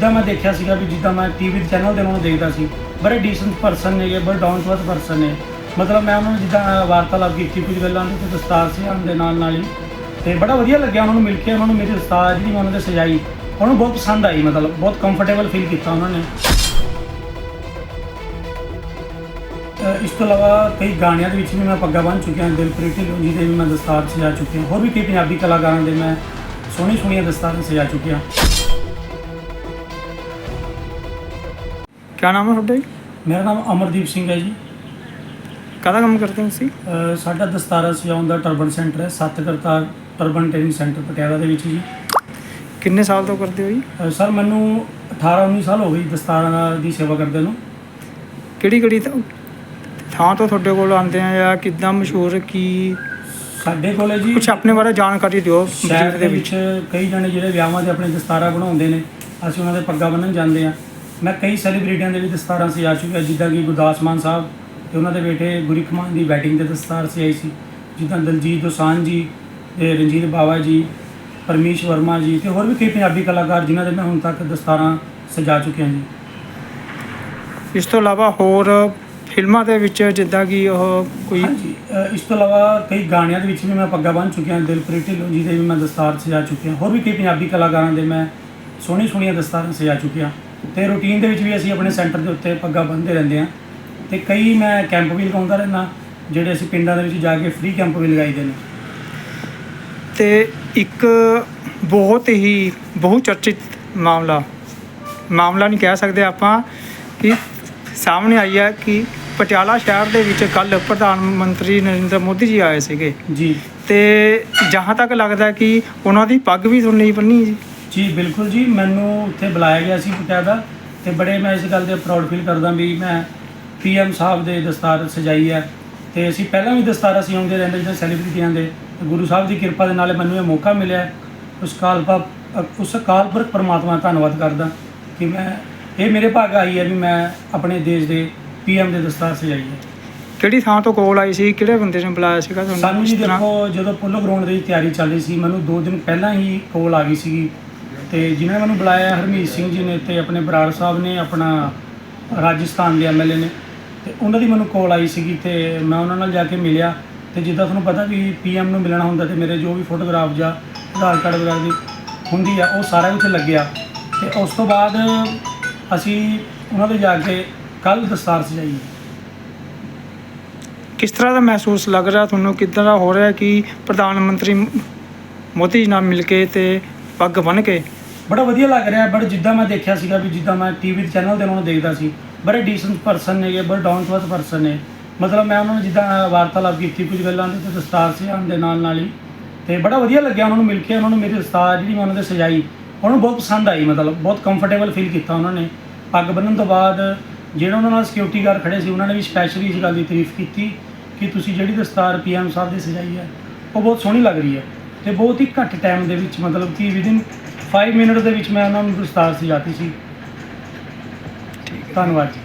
ਜਿੱਦਾਂ ਮੈਂ ਦੇਖਿਆ ਸੀਗਾ ਵੀ ਜਿੱਦਾਂ ਮੈਂ ਟੀਵੀ ਦੇ ਚੈਨਲ ਤੇ ਉਹਨਾਂ ਨੂੰ ਦੇਖਦਾ ਸੀ, ਬੜੇ ਡੀਸੈਂਟ ਪਰਸਨ ਨੇਗੇ ਬੜੇ ਡਾਊਨ ਟੂ ਅਰਥ ਪਰਸਨ ਨੇ। ਮਤਲਬ ਮੈਂ ਉਹਨਾਂ ਨੂੰ ਜਿੱਦਾਂ ਵਾਰਤਾਲਾਪ ਕੀਤੀ ਕੁਝ ਗੱਲਾਂ ਦੀ ਤੇ ਦਸਤਾਰ ਸੀ ਆਉਣ ਦੇ ਨਾਲ ਨਾਲ ਹੀ। ਤੇ ਬੜਾ ਵਧੀਆ ਲੱਗਿਆ ਉਹਨਾਂ ਨੂੰ ਮਿਲ ਕੇ, ਉਹਨਾਂ ਨੂੰ ਮੇਰੀ ਦਸਤਾਰ ਜਿਹੜੀ ਮੈਂ ਉਹਨਾਂ ਦੇ ਸਜਾਈ। ਉਹਨੂੰ ਬਹੁਤ ਪਸੰਦ ਆਈ, ਮਤਲਬ ਬਹੁਤ ਕੰਫਰਟੇਬਲ ਫੀਲ ਕੀਤਾ ਉਹਨਾਂ ਨੇ। ਇਸ ਤੋਂ ਇਲਾਵਾ ਕਈ ਗਾਣਿਆਂ ਦੇ ਵਿੱਚ ਵੀ ਮੈਂ ਪੱਗਾਂ ਬੰਨ੍ਹ ਚੁੱਕਿਆ, ਦਿਲਪ੍ਰੀਤ ਢਿੱਲੋਂ ਜੀ ਦੇ ਵੀ ਮੈਂ ਦਸਤਾਰ ਸਜਾ ਚੁੱਕਿਆ ਹੋਰ ਵੀ ਕਈ ਪੰਜਾਬੀ ਕਲਾਕਾਰਾਂ ਦੇ ਮੈਂ ਸੋਹਣੀ ਸੋਹਣੀਆਂ ਦਸਤਾਰਾਂ ਸਜਾ ਚੁੱਕਿਆ। ਕਿਆ ਨਾਮ ਹੈ ਤੁਹਾਡਾ ਜੀ? ਮੇਰਾ ਨਾਮ ਅਮਰਦੀਪ ਸਿੰਘ ਹੈ ਜੀ। ਕਾਹਦਾ ਕੰਮ ਕਰਦੇ ਹੋ ਤੁਸੀਂ? ਅ, ਸਾਡਾ ਦਸਤਾਰਾ ਸਜਾਉਣ ਦਾ ਟਰਬਨ ਸੈਂਟਰ ਹੈ Sat Kartar turban training centre Patiala ਦੇ ਵਿੱਚ ਜੀ। ਕਿੰਨੇ ਸਾਲ ਤੋਂ ਕਰਦੇ ਹੋ ਜੀ? ਅ, ਸਰ ਮੈਨੂੰ 18 19 ਸਾਲ ਹੋ ਗਏ ਦਸਤਾਰਾਂ ਦੀ ਸੇਵਾ ਕਰਦੇ ਨੂੰ। ਕਿਹੜੀ ਕਿਹੜੀ ਥਾਂ- ਥਾਂ ਤੋਂ ਤੁਹਾਡੇ ਕੋਲ ਆਉਂਦੇ ਆ ਜਾਂ ਕਿੱਦਾਂ ਮਸ਼ਹੂਰ ਕੀ? ਸਾਡੇ ਕੋਲੇ ਜੀ। ਕੁਝ ਆਪਣੇ ਬਾਰੇ ਜਾਣਕਾਰੀ ਦਿਓ ਸ਼ਹਿਰ ਦੇ ਵਿੱਚ ਕਈ ਜਣੇ ਜਿਹੜੇ ਵਿਆਹਾਂ ਦੇ ਆਪਣੇ ਦਸਤਾਰਾਂ ਬਣਾਉਂਦੇ ਨੇ ਅਸੀਂ ਉਹਨਾਂ ਦੇ ਪੱਗਾਂ ਬੰਨ੍ਹਣ ਜਾਂਦੇ ਆ ਮੈਂ ਕਈ ਸੈਲੀਬ੍ਰਿਟੀਆਂ ਦੇ ਵੀ ਦਸਤਾਰਾਂ ਸਜਾ ਚੁੱਕਿਆ ਜਿੱਦਾਂ ਕਿ ਗੁਰਦਾਸ ਮਾਨ ਸਾਹਿਬ ਤੇ ਉਹਨਾਂ ਦੇ ਬੇਟੇ ਗੁਰਿਕ ਮਾਨ ਦੀ ਵੈਡਿੰਗ ਤੇ ਦਸਤਾਰ ਸਜਾਈ ਸੀ। ਜਿੱਦਾਂ ਦਲਜੀਤ ਦੋਸਾਂਝ ਜੀ ਤੇ ਰਣਜੀਤ ਬਾਵਾ ਜੀ ਪਰਮੇਸ਼ ਵਰਮਾ ਜੀ ਤੇ ਹੋਰ ਵੀ ਕਈ ਪੰਜਾਬੀ ਕਲਾਕਾਰ ਜਿਨ੍ਹਾਂ ਦੇ ਮੈਂ ਹੁਣ ਤੱਕ ਦਸਤਾਰਾਂ ਸਜਾ ਚੁੱਕਿਆ ਜੀ। ਇਸ ਤੋਂ ਇਲਾਵਾ ਹੋਰ ਫਿਲਮਾਂ ਦੇ ਵਿੱਚ ਜਿੱਦਾਂ ਕਿ ਉਹ ਕੋਈ ਇਸ ਤੋਂ ਇਲਾਵਾ ਕਈ ਗਾਣਿਆਂ ਦੇ ਵਿੱਚ ਵੀ ਮੈਂ ਪੱਗਾਂ ਬੰਨ੍ਹ ਚੁੱਕਿਆ ਦਿਲਪ੍ਰੀਤ ਢਿੱਲੋਂ ਜੀ ਦੇ ਵੀ ਮੈਂ ਦਸਤਾਰ ਸਜਾ ਚੁੱਕਿਆ ਹੋਰ ਵੀ ਕਈ ਪੰਜਾਬੀ ਕਲਾਕਾਰਾਂ ਦੇ ਮੈਂ ਸੋਹਣੀ ਸੋਹਣੀਆਂ ਦਸਤਾਰਾਂ ਸਜਾ ਚੁੱਕਿਆ। ਤੇ ਰੂਟੀਨ ਦੇ ਵਿੱਚ ਵੀ ਅਸੀਂ ਆਪਣੇ ਸੈਂਟਰ ਦੇ ਉੱਤੇ ਪੱਗਾਂ ਬੰਨ੍ਹਦੇ ਰਹਿੰਦੇ ਹਾਂ ਤੇ ਕਈ ਮੈਂ ਕੈਂਪ ਵੀ ਲਗਾਉਂਦਾ ਰਹਿੰਦਾ ਜਿਹੜੇ ਅਸੀਂ ਪਿੰਡਾਂ ਦੇ ਵਿੱਚ ਜਾ ਕੇ ਫ੍ਰੀ ਕੈਂਪ ਵੀ ਲਗਾਈਦੇ ਨੇ। ਤੇ ਇੱਕ ਬਹੁਤ ਹੀ ਬਹੁ ਚਰਚਿਤ ਮਾਮਲਾ ਮਾਮਲਾ ਨਹੀਂ ਕਹਿ ਸਕਦੇ ਆਪਾਂ ਕਿ ਸਾਹਮਣੇ ਆਈ ਹੈ ਕਿ ਪਟਿਆਲਾ ਸ਼ਹਿਰ ਦੇ ਵਿੱਚ ਕੱਲ ਪ੍ਰਧਾਨ ਮੰਤਰੀ ਨਰਿੰਦਰ ਮੋਦੀ ਜੀ ਆਏ ਸੀਗੇ। ਜੀ। ਤੇ ਜਹਾਂ ਤੱਕ ਲੱਗਦਾ ਕਿ ਉਹਨਾਂ ਦੀ ਪੱਗ ਵੀ ਤੁਹਾਨੂੰ ਨਹੀਂ ਬੰਨੀ ਜੀ। ਜੀ ਬਿਲਕੁਲ ਜੀ ਮੈਨੂੰ ਉੱਥੇ ਬੁਲਾਇਆ ਗਿਆ ਸੀ ਪਟਿਆਲਾ ਤੇ ਬੜੇ ਮੈਂ ਇਸ ਗੱਲ ਤੇ ਪ੍ਰਾਊਡ ਫੀਲ ਕਰਦਾ ਵੀ ਮੈਂ ਪੀਐਮ ਸਾਹਿਬ ਦੇ ਦਸਤਾਰ ਸਜਾਈ ਹੈ ਤੇ ਅਸੀਂ ਪਹਿਲਾਂ ਵੀ ਦਸਤਾਰਾਂ ਸਜਾਉਂਦੇ ਰਹਿੰਦੇ ਜਿੱਦਾਂ ਸੈਲੀਬ੍ਰਿਟੀਆਂ ਦੇ ਗੁਰੂ ਸਾਹਿਬ ਦੀ ਕਿਰਪਾ ਦੇ ਨਾਲ ਮੈਨੂੰ ਇਹ ਮੌਕਾ ਮਿਲਿਆ। ਉਸ ਕਾਲ ਪਾ ਉਸ ਅਕਾਲ ਪੁਰਖ ਪਰਮਾਤਮਾ ਦਾ ਧੰਨਵਾਦ ਕਰਦਾ ਕਿ ਮੈਂ ਇਹ ਮੇਰੇ ਭਾਗ ਆਈ ਹੈ ਵੀ ਮੈਂ ਆਪਣੇ ਦੇਸ਼ ਦੇ ਪੀਐਮ ਦੇ ਦਸਤਾਰ ਸਜਾਈ ਹੈ। ਕਿਹੜੀ ਥਾਂ ਤੋਂ ਕੋਲ ਆਈ ਸੀ? ਕਿਹੜੇ ਬੰਦੇ ਨੇ ਬੁਲਾਇਆ ਸੀਗਾ ਸਾਨੂੰ ਤੁਹਾਨੂੰ ਜੀ ਇਸ ਤਰ੍ਹਾਂ? ਦੇਖੋ ਜਦੋਂ ਪੋਲੋ ਗਰਾਊਂਡ ਦੀ ਤਿਆਰੀ ਚੱਲ ਰਹੀ ਸੀ ਮੈਨੂੰ 2 ਦਿਨ ਪਹਿਲਾਂ ਹੀ ਕੋਲ ਆ ਗਈ ਸੀਗੀ। ਤੇ ਜਿਨ੍ਹਾਂ ਨੇ ਮੈਨੂੰ ਬੁਲਾਇਆ, ਹਰਮੀਤ ਸਿੰਘ ਜੀ ਨੇ ਤੇ ਆਪਣੇ ਬਰਾੜ ਸਾਹਿਬ ਨੇ, ਆਪਣਾ ਰਾਜਸਥਾਨ ਦੇ ਐਮਐਲਏ ਨੇ। ਤੇ ਉਹਨਾਂ ਦੀ ਮੈਨੂੰ ਕੋਲ ਆਈ ਸੀਗੀ ਤੇ ਮੈਂ ਉਹਨਾਂ ਨਾਲ ਜਾ ਕੇ ਮਿਲਿਆ। ਤੇ ਜਿੱਦਾਂ ਤੁਹਾਨੂੰ ਪਤਾ ਵੀ ਪੀਐਮ ਨੂੰ ਮਿਲਣਾ ਹੁੰਦਾ ਤੇ ਮੇਰੇ ਜੋ ਵੀ ਫੋਟੋਗ੍ਰਾਫ ਜਾਂ ਆਧਾਰ ਕਾਰਡ ਵਗੈਰਾ ਦੀ ਹੁੰਦੀ ਆ, ਉਹ ਸਾਰਾ ਉੱਥੇ ਲੱਗਿਆ। ਤੇ ਉਸ ਤੋਂ ਬਾਅਦ ਅਸੀਂ ਉਹਨਾਂ ਦੇ ਜਾ ਕੇ ਕੱਲ ਦਸਤਾਰ ਸਜਾਈ। ਕਿਸ ਤਰ੍ਹਾਂ ਦਾ ਮਹਿਸੂਸ ਲੱਗ ਰਿਹਾ ਤੁਹਾਨੂੰ? ਕਿੱਦਾਂ ਦਾ ਹੋ ਰਿਹਾ ਕਿ ਪ੍ਰਧਾਨ ਮੰਤਰੀ ਮੋਦੀ ਜੀ ਨਾਲ ਮਿਲ ਕੇ ਤੇ ਪੱਗ ਬੰਨ੍ਹ ਕੇ? ਬੜਾ ਵਧੀਆ ਲੱਗ ਰਿਹਾ, ਬਟ ਜਿੱਦਾਂ ਮੈਂ ਦੇਖਿਆ ਸੀਗਾ ਵੀ ਜਿੱਦਾਂ ਮੈਂ ਟੀਵੀ ਦੇ ਚੈਨਲ ਤੇ ਉਹਨਾਂ ਨੂੰ ਦੇਖਦਾ ਸੀ, ਬੜੇ ਡੀਸੈਂਟ ਪਰਸਨ ਨੇਗੇ ਬੜੇ ਡਾਊਨ ਟੂ ਅਰਥ ਪਰਸਨ ਨੇ। ਮਤਲਬ ਮੈਂ ਉਹਨਾਂ ਨੂੰ ਜਿੱਦਾਂ ਵਾਰਤਾਲਾਪ ਕੀਤੀ ਕੁਝ ਗੱਲਾਂ ਦੇ ਤੇ ਦਸਤਾਰ ਸਜਾਉਣ ਦੇ ਨਾਲ ਨਾਲ ਹੀ, ਤੇ ਬੜਾ ਵਧੀਆ ਲੱਗਿਆ ਉਹਨਾਂ ਨੂੰ ਮਿਲ ਕੇ, ਉਹਨਾਂ ਨੂੰ ਮੇਰੀ ਦਸਤਾਰ ਜਿਹੜੀ ਮੈਂ ਉਹਨਾਂ ਦੇ ਸਜਾਈ, ਉਹਨੂੰ ਬਹੁਤ ਪਸੰਦ ਆਈ, ਮਤਲਬ ਬਹੁਤ ਕੰਫਰਟੇਬਲ ਫੀਲ ਕੀਤਾ ਉਹਨਾਂ ਨੇ। ਪੱਗ ਬੰਨ੍ਹਣ ਤੋਂ ਬਾਅਦ ਜਿਹੜੇ ਉਹਨਾਂ ਨਾਲ ਸਿਕਿਉਰਿਟੀ ਗਾਰਡ ਖੜੇ ਸੀ, ਉਹਨਾਂ ਨੇ ਵੀ ਸਪੈਸ਼ਲੀ ਇਸ ਗੱਲ ਦੀ ਤਾਰੀਫ ਕੀਤੀ ਕਿ ਤੁਸੀਂ ਜਿਹੜੀ ਦਸਤਾਰ ਪੀਐਮ ਸਾਹਿਬ ਦੀ ਸਜਾਈ ਹੈ, ਉਹ ਬਹੁਤ ਸੋਹਣੀ ਲੱਗ ਰਹੀ ਹੈ, ਤੇ ਬਹੁਤ ਹੀ ਘੱਟ ਟਾਈਮ ਦੇ ਵਿੱਚ ਮਤਲਬ ਕਿ ਵਿਦਿਨ 5 ਮਿੰਟ ਦੇ ਵਿੱਚ ਮੈਂ ਉਹਨਾਂ ਨੂੰ ਦਸਤਾਰ ਸਜਾਤੀ ਸੀ। ਧੰਨਵਾਦ ਜੀ।